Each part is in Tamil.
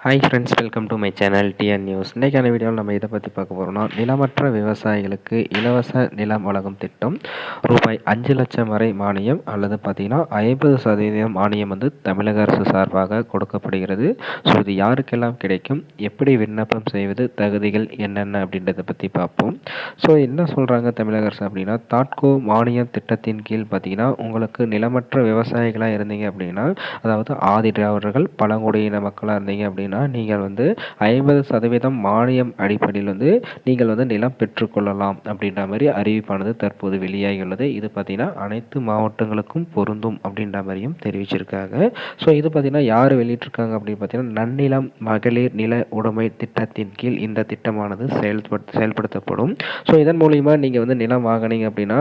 Hi friends welcome to my channel TN news இன்றைக்கான வீடியோவில் நம்ம இதை பற்றி பார்க்க போகிறோம்னா நிலமற்ற விவசாயிகளுக்கு இலவச நிலம் வழங்கும் திட்டம். ரூபாய் அஞ்சு லட்சம் வரை மானியம் அல்லது பார்த்திங்கன்னா ஐம்பது சதவீதம் மானியம் வந்து தமிழக அரசு சார்பாக கொடுக்கப்படுகிறது. ஸோ இது யாருக்கெல்லாம் கிடைக்கும்? எப்படி விண்ணப்பம் செய்வது? தகுதிகள் என்னென்ன அப்படின்றத பற்றி பார்ப்போம். ஸோ என்ன சொல்கிறாங்க தமிழக அரசு அப்படின்னா தாட்கோ மானியம் திட்டத்தின் கீழ் பார்த்திங்கன்னா உங்களுக்கு நிலமற்ற விவசாயிகளாக இருந்தீங்க அப்படின்னா அதாவது ஆதி திராவிடர்கள் பழங்குடியின மக்களாக இருந்தீங்க அப்படின்னா அப்படின்னா நீங்கள் வந்து ஐம்பது சதவீதம் மானியம் அடிப்படையில் வந்து நீங்கள் வந்து நிலம் பெற்றுக்கொள்ளலாம் அப்படின்ற மாதிரி அறிவிப்பானது தற்போது வெளியாகியுள்ளது. இது பார்த்திங்கன்னா அனைத்து மாவட்டங்களுக்கும் பொருந்தும் அப்படின்ற மாதிரியும் தெரிவிச்சிருக்காங்க. ஸோ இது பார்த்திங்கன்னா யார் வெளியிட்டிருக்காங்க அப்படின்னு பார்த்தீங்கன்னா நன்னிலம் மகளிர் நில உடைமை திட்டத்தின் கீழ் இந்த திட்டமானது செயல்படுத்த செயல்படுத்தப்படும். ஸோ இதன் மூலிமா நீங்கள் வந்து நிலம் வாங்கினீங்க அப்படின்னா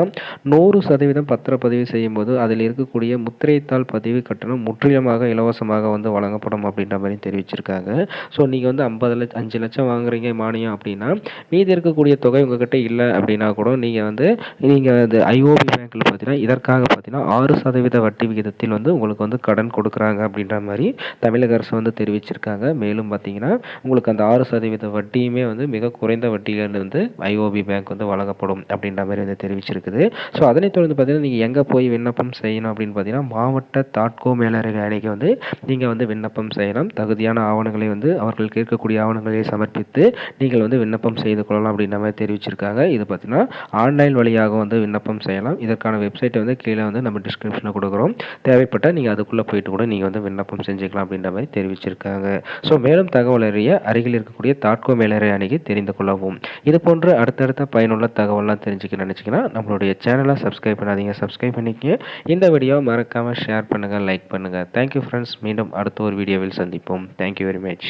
நூறு சதவீதம் பத்திரப்பதிவு செய்யும்போது அதில் இருக்கக்கூடிய முத்திரைத்தாள் பதிவு கட்டணம் முற்றிலுமாக இலவசமாக வந்து வழங்கப்படும் அப்படின்ற மாதிரி தெரிவிச்சிருக்காங்க. கேட்குறாங்க ஸோ நீங்கள் வந்து ஐம்பது லட்சம் அஞ்சு லட்சம் வாங்குறீங்க மானியம் அப்படின்னா மீதி இருக்கக்கூடிய தொகை உங்ககிட்ட இல்லை அப்படின்னா கூட நீங்கள் வந்து நீங்கள் அது ஐஓபி பேங்க்கில் பார்த்தீங்கன்னா இதற்காக பார்த்தீங்கன்னா ஆறு சதவீத வட்டி விகிதத்தில் வந்து உங்களுக்கு வந்து கடன் கொடுக்குறாங்க அப்படின்ற மாதிரி தமிழக அரசு வந்து தெரிவிச்சிருக்காங்க. மேலும் பார்த்தீங்கன்னா உங்களுக்கு அந்த ஆறு சதவீத வட்டியுமே வந்து மிக குறைந்த வட்டியிலிருந்து வந்து ஐஓபி பேங்க் வந்து வழங்கப்படும் அப்படின்ற மாதிரி வந்து தெரிவிச்சிருக்குது. ஸோ அதனைத் தொடர்ந்து பார்த்தீங்கன்னா நீங்கள் எங்கே போய் விண்ணப்பம் செய்யணும் அப்படின்னு பார்த்தீங்கன்னா மாவட்ட தாட்கோ மேலரக அணிக்கு வந்து நீங்கள் வந்து விண்ணப்பம் செய்யலாம். தகுதியான ஆவண ஆவணங்களை வந்து அவர்கள் கேட்கக்கூடிய ஆவணங்களை சமர்ப்பித்து நீங்கள் வந்து விண்ணப்பம் செய்து கொள்ளலாம் அப்படின்ற மாதிரி தெரிவிச்சிருக்காங்க. இது பார்த்தீங்கன்னா ஆன்லைன் வழியாக வந்து விண்ணப்பம் செய்யலாம். இதற்கான வெப்சைட்டை வந்து கீழே வந்து நம்ம டிஸ்கிரிப்ஷனில் கொடுக்குறோம். தேவைப்பட்டால் நீங்கள் அதுக்குள்ளே போயிட்டு கூட நீங்கள் வந்து விண்ணப்பம் செஞ்சுக்கலாம் அப்படின்ற மாதிரி தெரிவிச்சிருக்காங்க. ஸோ மேலும் தகவல் அறிய அருகில் இருக்கக்கூடிய தாட்கோ மேலறை அணுகி தெரிந்து கொள்ளவும். இது போன்ற அடுத்தடுத்த பயனுள்ள தகவலாம் தெரிஞ்சுக்க நினச்சிங்கன்னா நம்மளுடைய சேனலை சப்ஸ்கிரைப் பண்ணாதீங்க. சப்ஸ்கிரைப் பண்ணிக்கங்க. இந்த வீடியோ மறக்காமல் ஷேர் பண்ணுங்கள் லைக் பண்ணுங்கள் தேங்க்யூ ஃப்ரெண்ட்ஸ் மீண்டும் அடுத்த ஒரு வீடியோவில் சந்திப்போம். Thank you very image.